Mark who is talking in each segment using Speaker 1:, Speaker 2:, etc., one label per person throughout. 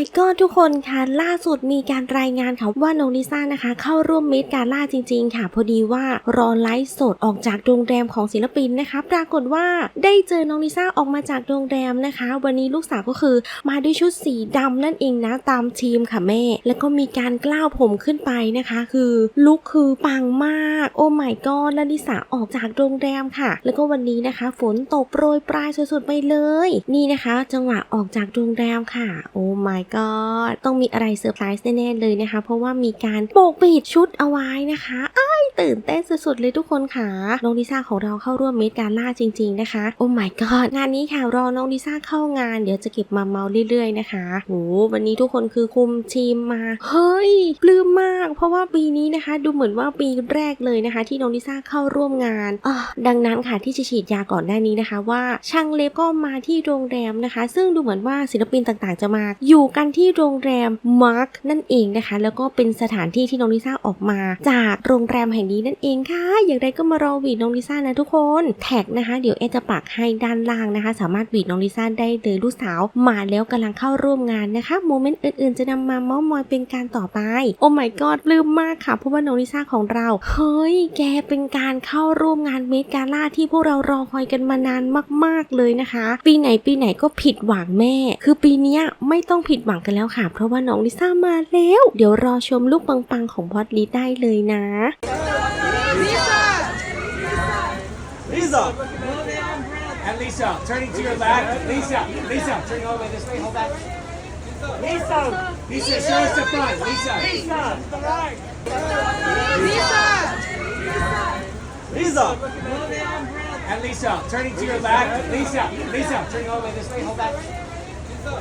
Speaker 1: my god ทุกคนค่ะล่าสุดมีการรายงานค่ะว่าน้องลิซ่านะคะ เข้าร่วมเมดการล่าจริง ๆ ค่ะ พอดีว่ารอไลฟ์สดออกจากโรงแรมของศิลปินนะคะ ปรากฏว่าได้เจอน้องลิซ่าออกมาจากโรงแรมนะคะ วันนี้ลูกสาวก็คือมาด้วยชุดสีดำนั่นเองนะตามทีมค่ะแม่ แล้วก็มีการกล้าวผมขึ้นไปนะคะ คือลุคคือปังมาก โอ้ my god แล้วลิซ่าออกจากโรงแรมค่ะ แล้วก็วันนี้นะคะ ฝนตกโปรยปลายสุดๆไปเลย นี่นะคะ จังหวะออกจากโรงแรมค่ะ โอ้ my god ต้องมีอะไรเซอร์ไพรส์แน่ๆเลยนะคะ เพราะว่ามีการโปกปิดชุดเอาไว้นะคะอ้ายตื่นเต้นสุดๆเลยทุกคนค่ะ น้องลิซ่าของเราเข้าร่วมเมดการล่าจริง ๆนะคะ โอ้ my god งานนี้ค่ะรอน้องลิซ่าเข้างาน เดี๋ยวจะเก็บมาเมาเรื่อย ๆ นะคะโหวันนี้ทุกคนคือคุมทีมมา เฮ้ยปลื้มมาก เพราะว่าปีนี้นะคะ ดูเหมือนว่าปีแรกเลยนะคะ ที่น้องลิซ่าเข้าร่วมงานอดังนั้นค่ะที่จะฉีดยาก่อนหน้านี้นะคะ ว่าช่างเล็บก็มาที่โรงแรมนะคะ ซึ่งดูเหมือนว่าศิลปินต่างๆ จะมาอยู่กันที่โรงแรมมาร์คนั่นเองนะคะ แล้วก็เป็นสถานที่ที่น้องลิซ่าออกมา จากโรงแรมแห่งนี้นั่นเองค่ะ อย่างไรก็มารอวีดน้องลิซ่านะทุกคนแท็กนะคะ เดี๋ยวเอจะปักให้ด้านล่างนะคะ สามารถวีดน้องลิซ่าได้เลยลูกสาวมาแล้วกำลังเข้าร่วมงานนะคะโมเมนต์อื่นๆ จะนำมาเม้ามอยเป็นการต่อไปโอ้ my god ปลื้มมากค่ะเพราะว่าน้องลิซ่าของเรา เฮ้ย แกเป็นการเข้าร่วมงานเมดกาล่าที่พวกเรารอคอยกันมานานมาก ๆเลยนะคะ ปีไหนปีไหนก็ผิดหวังแม่ คือปีนี้ไม่ต้องผิดดหวังกันแล้วค่ะ เพราะว่าน้องลิซ่ามาแล้ว เดี๋ยวรอชมลูกปังๆของพอดลิได้เลยนะ
Speaker 2: Lisa! And Lisa, turning to your left. Lisa, Lisa, turning all the way this way. Hold back. Lisa! Lisa, show us the front. Lisa! Lisa! Lisa! And Lisa, turning to your left. Lisa, Lisa, turning all the way this way. Hold back.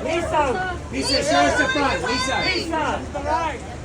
Speaker 2: Lisa! Lisa, show us the front. Lisa! Lisa!